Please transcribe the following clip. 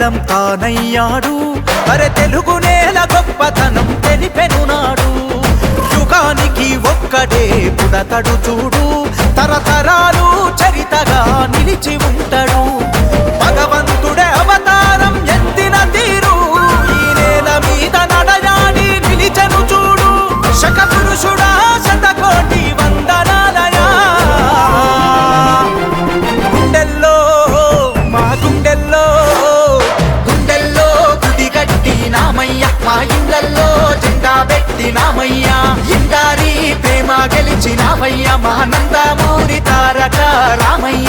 తానయ్యాడు. అరే తెలుగు నేల గొప్పతనం తెలిపెను నాడు. యుగానికి ఒక్కడే పుడతడు చూడు. తరతరాలు చరితగా నిలిచి ఉంటాడు. ఇళ్ళల్లో జెండా పెట్టినామయ్యా ఇందారి ప్రేమ గెలిచినామయ్యా మహానందమూరి తారక రామయ్య.